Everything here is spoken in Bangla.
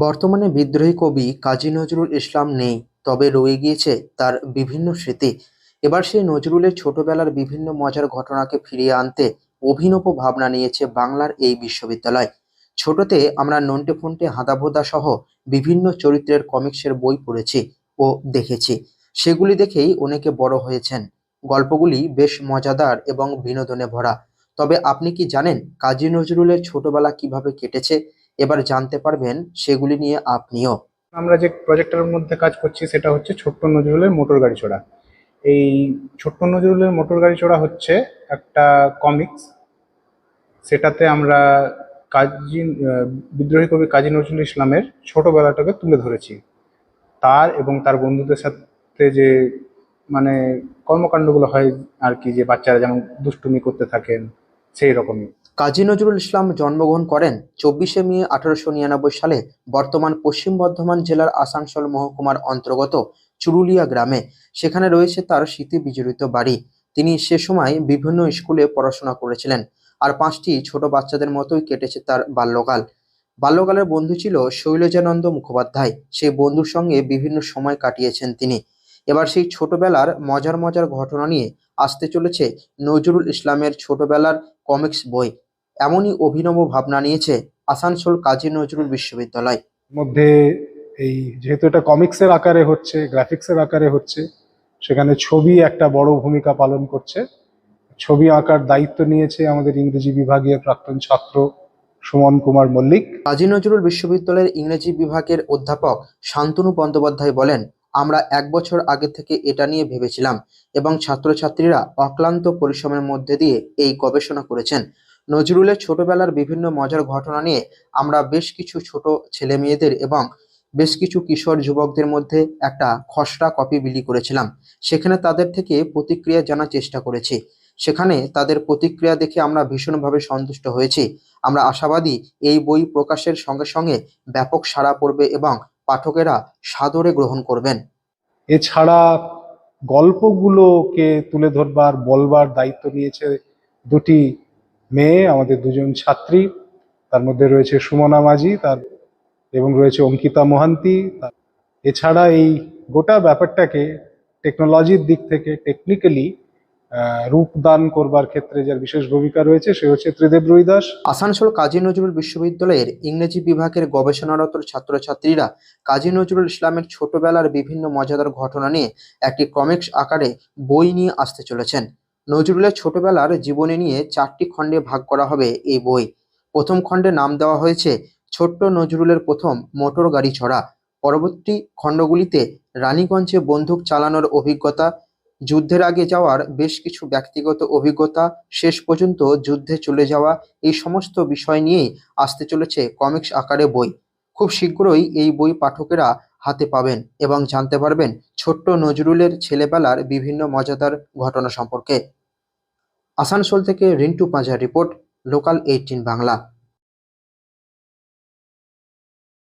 বর্তমানে বিদ্রোহী কবি কাজী নজরুল ইসলাম নেই, তবে রয়ে গিয়েছে তার বিভিন্ন স্মৃতি। এবার সেই নজরুলের ছোটবেলার বিভিন্ন মজার ঘটনাকে ফিরিয়ে আনতে অভিনব ভাবনা নিয়েছে বাংলার এই বিশ্ববিদ্যালয়। ছোটতে আমরা নন্টে ফন্টে হাঁদাভোদা সহ বিভিন্ন চরিত্রের কমিক্সের বই পড়েছি ও দেখেছি। সেগুলি দেখেই অনেকে বড় হয়েছেন। গল্পগুলি বেশ মজাদার এবং বিনোদনে ভরা। তবে আপনি কি জানেন কাজী নজরুলের ছোটবেলা কীভাবে কেটেছে? এবার জানতে পারবেন সেগুলি নিয়ে আপনিও। আমরা যে প্রজেক্টের মধ্যে কাজ করছি সেটা হচ্ছে ছোট্ট নজরুলের মোটর গাড়ি চড়া। এই ছোট্ট নজরুলের মোটর গাড়ি চড়া হচ্ছে একটা কমিক্স সেটাতে আমরা কাজী বিদ্রোহী কবি কাজী নজরুল ইসলামের ছোটবেলাটাকে তুলে ধরেছি। তার এবং তার বন্ধুদের সাথে যে মানে কর্মকাণ্ডগুলো হয় আর কি, যে বাচ্চারা যেমন দুষ্টুমি করতে থাকেন সেই রকমই কাজী নজরুল ইসলাম জন্মগ্রহণ করেন চব্বিশে মে আঠারোশো নিরানব্বই সালে বর্তমান পশ্চিম বর্ধমান জেলার আসানসোল মহকুমার অন্তর্গত চুরুলিয়া গ্রামে। সেখানে রয়েছে তার স্মৃতি বিজড়িত বাড়ি। তিনি সে সময় বিভিন্ন স্কুলে পড়াশোনা করেছিলেন আর পাঁচটি ছোট বাচ্চাদের মতোই কেটেছে তার বাল্যকাল। বাল্যকালের বন্ধু ছিল শৈলজানন্দ মুখোপাধ্যায়। সেই বন্ধুর সঙ্গে বিভিন্ন সময় কাটিয়েছেন তিনি। এবার সেই ছোটবেলার মজার মজার ঘটনা নিয়ে আসতে চলেছে নজরুল ইসলামের ছোটবেলার কমিক্স বই। এমনই অভিনব ভাবনা নিয়েছে আসানসোল কাজী নজরুল বিশ্ববিদ্যালয়। মধ্যে এই যেহেতু এটা কমিক্সের আকারে হচ্ছে গ্রাফিক্সের আকারে হচ্ছে সেখানে ছবি একটা বড় ভূমিকা পালন করছে। ছবি আঁকার দায়িত্ব নিয়েছে আমাদের ইংরেজি বিভাগীয় প্রাক্তন ছাত্র সুমন কুমার মল্লিক। কাজী নজরুল বিশ্ববিদ্যালয়ের ইংরেজি বিভাগের অধ্যাপক শান্তনু বন্দ্যোপাধ্যায় বলেন আমরা এক বছর আগে থেকে এটা নিয়ে ভেবেছিলাম এবং ছাত্রছাত্রীরা অক্লান্ত পরিশ্রমের মধ্যে দিয়ে এই গবেষণা করেছেন। নজরুলের ছোটবেলার বিভিন্ন মজার ঘটনা নিয়ে আমরা বেশ কিছু ছোট ছেলে মেয়েদের এবং বেশ কিছু কিশোর যুবকদের মধ্যে একটা খসড়া কপি বিলি করেছিলাম। সেখানে তাদের থেকে প্রতিক্রিয়া জানার চেষ্টা করেছি। সেখানে তাদের প্রতিক্রিয়া দেখে আমরা ভীষণভাবে সন্তুষ্ট হয়েছি। আমরা আশাবাদী এই বই প্রকাশের সঙ্গে সঙ্গে ব্যাপক সাড়া পড়বে এবং পাঠকেরা সাদরে গ্রহণ করবেন। এছাড়া গল্পগুলোকে তুলে ধরবার, বলবার দায়িত্ব নিয়েছে দুটি মেয়ে, আমাদের দুজন ছাত্রী, তার মধ্যে রয়েছে সুমনা মাঝি, তার এবং রয়েছে অঙ্কিতা মোহান্তি এছাড়া এই গোটা ব্যাপারটাকে টেকনোলজির দিক থেকে টেকনিক্যালি রূপদান করবার ক্ষেত্রে যার বিশেষ ভূমিকা রয়েছে, সে হচ্ছে ত্রিদেব রুইদাস। আসানসোল কাজী নজরুল বিশ্ববিদ্যালয়ের ইংরেজি বিভাগের গবেষণারত ছাত্রছাত্রীরা কাজী নজরুল ইসলামের ছোটবেলার বিভিন্ন মজাদার ঘটনা নিয়ে একটি কমিক্স আকারে বই নিয়ে আসতে চলেছেন। নজরুলের ছোটবেলার জীবনী নিয়ে চারটি খণ্ডে ভাগ করা হবে এই বই। প্রথম খণ্ডে নাম দেওয়া হয়েছে, ছোট্ট নজরুলের প্রথম মোটর গাড়ি ছড়া। পরবর্তী খণ্ডগুলিতে রানীগঞ্জে বন্দুক চালানোর অভিজ্ঞতা, যুদ্ধের আগে যাওয়ার বেশ কিছু ব্যক্তিগত অভিজ্ঞতা, শেষ পর্যন্ত যুদ্ধে চলে যাওয়া, এই সমস্ত বিষয় নিয়েই আসতে চলেছে কমিক্স আকারে বই। খুব শীঘ্রই এই বই পাঠকেরা হাতে পাবেন এবং জানতে পারবেন ছোট্ট নজরুলের ছেলেবেলার বিভিন্ন মজাদার ঘটনা সম্পর্কে। আসানসোল থেকে Rintu Panja report local eighteen Bangla.